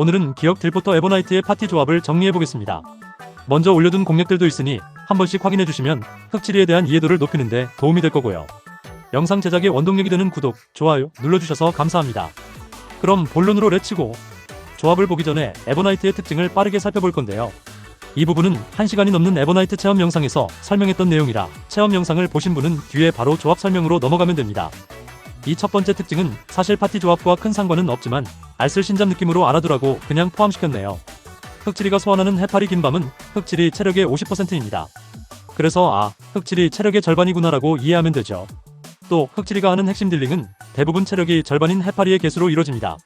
오늘은 기억 딜포터 에버나이트의 파티 조합을 정리해보겠습니다. 먼저 올려둔 공략들도 있으니 한 번씩 확인해주시면 흑칠이에 대한 이해도를 높이는데 도움이 될 거고요. 영상 제작에 원동력이 되는 구독, 좋아요 눌러주셔서 감사합니다. 그럼 본론으로 레츠고! 조합을 보기 전에 에버나이트의 특징을 빠르게 살펴볼 건데요. 이 부분은 1시간이 넘는 에버나이트 체험 영상에서 설명했던 내용이라 체험 영상을 보신 분은 뒤에 바로 조합 설명으로 넘어가면 됩니다. 이 첫 번째 특징은 사실 파티 조합과 큰 상관은 없지만 알쓸 신잡 느낌으로 알아두라고 그냥 포함시켰네요. 흑칠이가 소환하는 해파리 긴밤은 흑칠이 체력의 50%입니다. 그래서 아, 흑칠이 체력의 절반이구나라고 이해하면 되죠. 또 흑칠이가 하는 핵심 딜링은 대부분 체력이 절반인 해파리의 개수로 이루어집니다.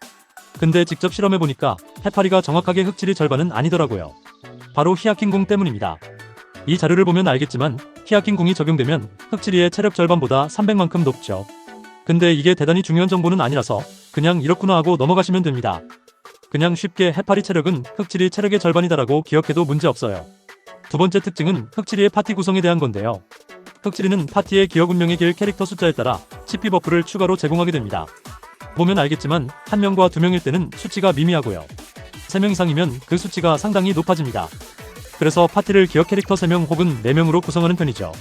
근데 직접 실험해보니까 해파리가 정확하게 흑칠이 절반은 아니더라고요. 바로 히아킹 궁 때문입니다. 이 자료를 보면 알겠지만 히아킹 궁이 적용되면 흑칠이의 체력 절반보다 300만큼 높죠. 근데 이게 대단히 중요한 정보는 아니라서 그냥 이렇구나 하고 넘어가시면 됩니다. 그냥 쉽게 해파리 체력은 흑칠이 체력의 절반이다라고 기억해도 문제 없어요. 두 번째 특징은 흑칠이의 파티 구성에 대한 건데요. 흑칠이는 파티의 기억 운명의 길 캐릭터 숫자에 따라 CP 버프를 추가로 제공하게 됩니다. 보면 알겠지만 한 명과 두 명일 때는 수치가 미미하고요. 3명 이상이면 그 수치가 상당히 높아집니다. 그래서 파티를 기억 캐릭터 3명 혹은 4명으로 구성하는 편이죠.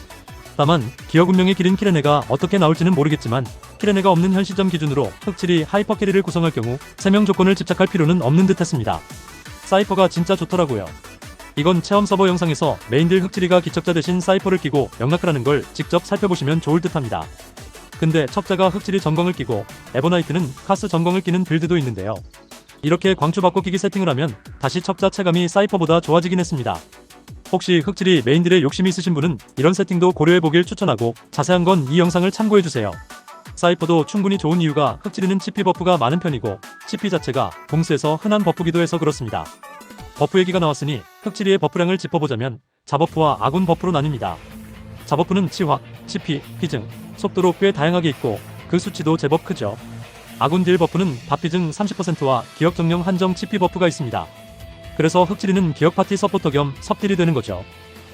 다만 기억 운명의 길인 키레네가 어떻게 나올지는 모르겠지만 키레네가 없는 현 시점 기준으로 흑칠이 하이퍼 캐리를 구성할 경우 3명 조건을 집착할 필요는 없는 듯 했습니다. 사이퍼가 진짜 좋더라고요. 이건 체험 서버 영상에서 메인딜 흑칠이가 기척자 대신 사이퍼를 끼고 영락하라는 걸 직접 살펴보시면 좋을 듯 합니다. 근데 척자가 흑칠이 전광을 끼고 에버나이트는 카스 전광을 끼는 빌드도 있는데요. 이렇게 광추 바꿔 끼기 세팅을 하면 다시 척자 체감이 사이퍼보다 좋아지긴 했습니다. 혹시 흑칠이 메인들의 욕심이 있으신 분은 이런 세팅도 고려해보길 추천하고 자세한 건 이 영상을 참고해주세요. 사이퍼도 충분히 좋은 이유가 흑칠이는 치피 버프가 많은 편이고 치피 자체가 공수에서 흔한 버프기도 해서 그렇습니다. 버프 얘기가 나왔으니 흑칠이의 버프량을 짚어보자면 자버프와 아군 버프로 나뉩니다. 자버프는 치확, 치피, 피증, 속도로 꽤 다양하게 있고 그 수치도 제법 크죠. 아군 딜 버프는 바피증 30%와 기억 정령 한정 치피 버프가 있습니다. 그래서 흑칠이는 기억 파티 서포터 겸 섭딜이 되는 거죠.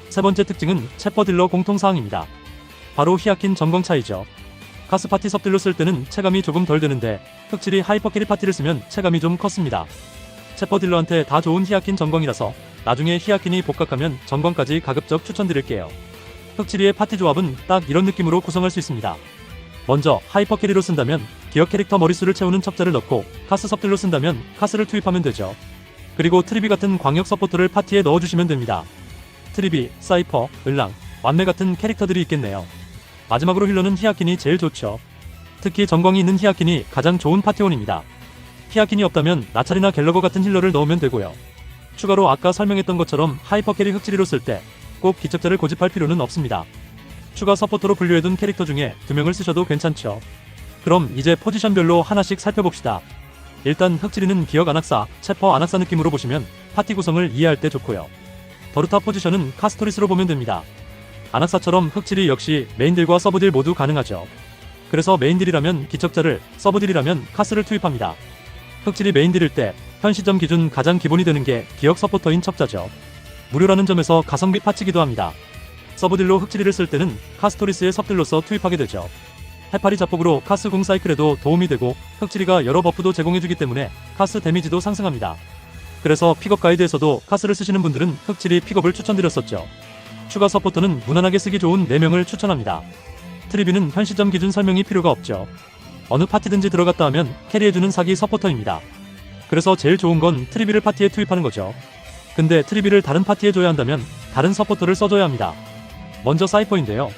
세 번째 특징은 체퍼 딜러 공통사항입니다. 바로 히아킨 전광 차이죠. 가스 파티 섭딜로 쓸 때는 체감이 조금 덜 드는데 흑칠이 하이퍼 캐리 파티를 쓰면 체감이 좀 컸습니다. 체퍼 딜러한테 다 좋은 히아킨 전광이라서 나중에 히아킨이 복각하면 전광까지 가급적 추천드릴게요. 흑칠이의 파티 조합은 딱 이런 느낌으로 구성할 수 있습니다. 먼저 하이퍼 캐리로 쓴다면 기억 캐릭터 머릿수를 채우는 첩자를 넣고 카스 섭딜로 쓴다면 카스를 투입하면 되죠. 그리고 트리비 같은 광역 서포터를 파티에 넣어주시면 됩니다. 트리비, 사이퍼, 을랑, 완매 같은 캐릭터들이 있겠네요. 마지막으로 힐러는 히아킨이 제일 좋죠. 특히 전광이 있는 히아킨이 가장 좋은 파티원입니다. 히아킨이 없다면 나찰이나 갤러거 같은 힐러를 넣으면 되고요. 추가로 아까 설명했던 것처럼 하이퍼 캐리 흑칠이로 쓸 때 꼭 기척자를 고집할 필요는 없습니다. 추가 서포터로 분류해둔 캐릭터 중에 두 명을 쓰셔도 괜찮죠. 그럼 이제 포지션별로 하나씩 살펴봅시다. 일단 흑칠이는 기억 안악사, 체퍼 안악사 느낌으로 보시면 파티 구성을 이해할 때 좋고요. 버르타 포지션은 카스토리스로 보면 됩니다. 안악사처럼 흑칠이 역시 메인딜과 서브딜 모두 가능하죠. 그래서 메인딜이라면 기척자를, 서브딜이라면 카스를 투입합니다. 흑칠이 메인딜일 때 현 시점 기준 가장 기본이 되는 게 기억 서포터인 척자죠. 무료라는 점에서 가성비 파치기도 합니다. 서브딜로 흑칠이를 쓸 때는 카스토리스의 섭딜로서 투입하게 되죠. 해파리 자폭으로 카스 공 사이클에도 도움이 되고 흑칠이가 여러 버프도 제공해주기 때문에 카스 데미지도 상승합니다. 그래서 픽업 가이드에서도 카스를 쓰시는 분들은 흑칠이 픽업을 추천드렸었죠. 추가 서포터는 무난하게 쓰기 좋은 4명을 추천합니다. 트리비는 현 시점 기준 설명이 필요가 없죠. 어느 파티든지 들어갔다 하면 캐리해주는 사기 서포터입니다. 그래서 제일 좋은 건 트리비를 파티에 투입하는 거죠. 근데 트리비를 다른 파티에 줘야 한다면 다른 서포터를 써줘야 합니다. 먼저 사이퍼인데요.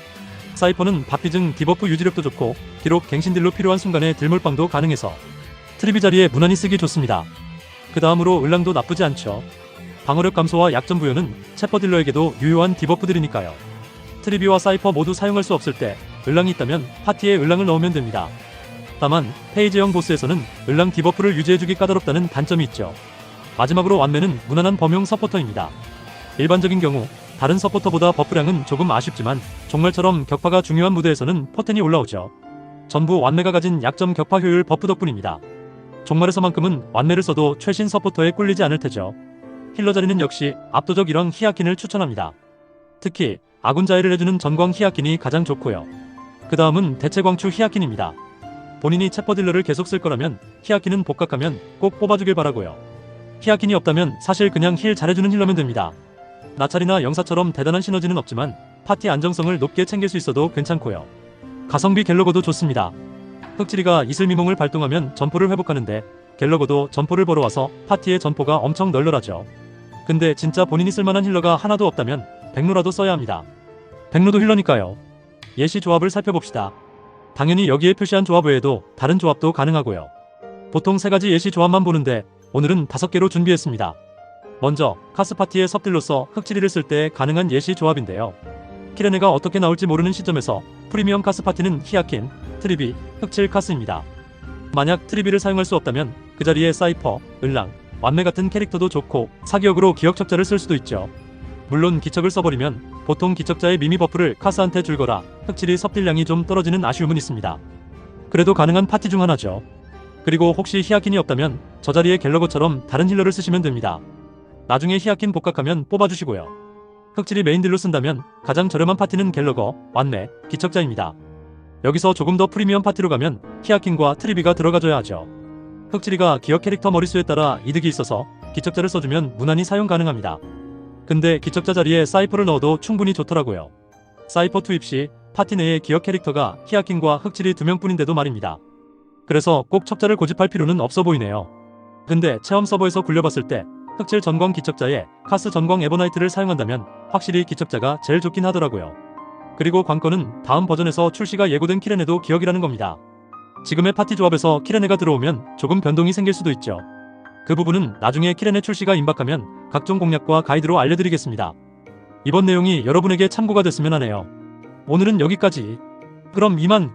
사이퍼는 바피증 디버프 유지력도 좋고 기록 갱신딜로 필요한 순간에 딜몰빵도 가능해서 트리비 자리에 무난히 쓰기 좋습니다. 그 다음으로 을랑도 나쁘지 않죠. 방어력 감소와 약점 부여는 체퍼 딜러에게도 유효한 디버프들이니까요. 트리비와 사이퍼 모두 사용할 수 없을 때 을랑이 있다면 파티에 을랑을 넣으면 됩니다. 다만 페이지형 보스에서는 을랑 디버프를 유지해주기 까다롭다는 단점이 있죠. 마지막으로 완매는 무난한 범용 서포터입니다. 일반적인 경우 다른 서포터보다 버프량은 조금 아쉽지만 종말처럼 격파가 중요한 무대에서는 포텐이 올라오죠. 전부 완매가 가진 약점 격파 효율 버프 덕분입니다. 종말에서만큼은 완매를 써도 최신 서포터에 꿀리지 않을 테죠. 힐러 자리는 역시 압도적 일왕 히아킨을 추천합니다. 특히 아군 자해를 해주는 전광 히아킨이 가장 좋고요. 그 다음은 대체 광추 히아킨입니다. 본인이 체퍼 딜러를 계속 쓸 거라면 히아킨은 복각하면 꼭 뽑아주길 바라고요. 히아킨이 없다면 사실 그냥 힐 잘해주는 힐러면 됩니다. 나찰이나 영사처럼 대단한 시너지는 없지만 파티 안정성을 높게 챙길 수 있어도 괜찮고요. 가성비 갤러거도 좋습니다. 흑칠이가 이슬미몽을 발동하면 점포를 회복하는데 갤러거도 점포를 보러 와서 파티의 점포가 엄청 널널하죠. 근데 진짜 본인이 쓸만한 힐러가 하나도 없다면 백로라도 써야 합니다. 백로도 힐러니까요. 예시 조합을 살펴봅시다. 당연히 여기에 표시한 조합 외에도 다른 조합도 가능하고요. 보통 세 가지 예시 조합만 보는데 오늘은 다섯 개로 준비했습니다. 먼저 카스 파티의 섭딜로서 흑칠이를 쓸 때 가능한 예시 조합인데요. 키레네가 어떻게 나올지 모르는 시점에서 프리미엄 카스 파티는 히아킨, 트리비, 흑칠 카스입니다. 만약 트리비를 사용할 수 없다면 그 자리에 사이퍼, 을랑, 완매 같은 캐릭터도 좋고 사기역으로 기억 척자를 쓸 수도 있죠. 물론 기척을 써버리면 보통 기척자의 미미 버프를 카스한테 줄거라 흑칠이 섭딜량이 좀 떨어지는 아쉬움은 있습니다. 그래도 가능한 파티 중 하나죠. 그리고 혹시 히아킨이 없다면 저 자리에 갤러거처럼 다른 힐러를 쓰시면 됩니다. 나중에 히아킨 복각하면 뽑아주시고요. 흑칠이 메인딜로 쓴다면 가장 저렴한 파티는 갤러거, 완매, 기척자입니다. 여기서 조금 더 프리미엄 파티로 가면 히아킨과 트리비가 들어가줘야 하죠. 흑칠이가 기억 캐릭터 머릿수에 따라 이득이 있어서 기척자를 써주면 무난히 사용 가능합니다. 근데 기척자 자리에 사이퍼를 넣어도 충분히 좋더라고요. 사이퍼 투입 시 파티 내에 기억 캐릭터가 히아킨과 흑칠이 두 명뿐인데도 말입니다. 그래서 꼭 척자를 고집할 필요는 없어 보이네요. 근데 체험 서버에서 굴려봤을 때 흑칠 전광 기척자에 카스 전광 에버나이트를 사용한다면 확실히 기척자가 제일 좋긴 하더라고요. 그리고 관건은 다음 버전에서 출시가 예고된 키레네도 기억이라는 겁니다. 지금의 파티 조합에서 키레네가 들어오면 조금 변동이 생길 수도 있죠. 그 부분은 나중에 키레네 출시가 임박하면 각종 공략과 가이드로 알려드리겠습니다. 이번 내용이 여러분에게 참고가 됐으면 하네요. 오늘은 여기까지. 그럼 이만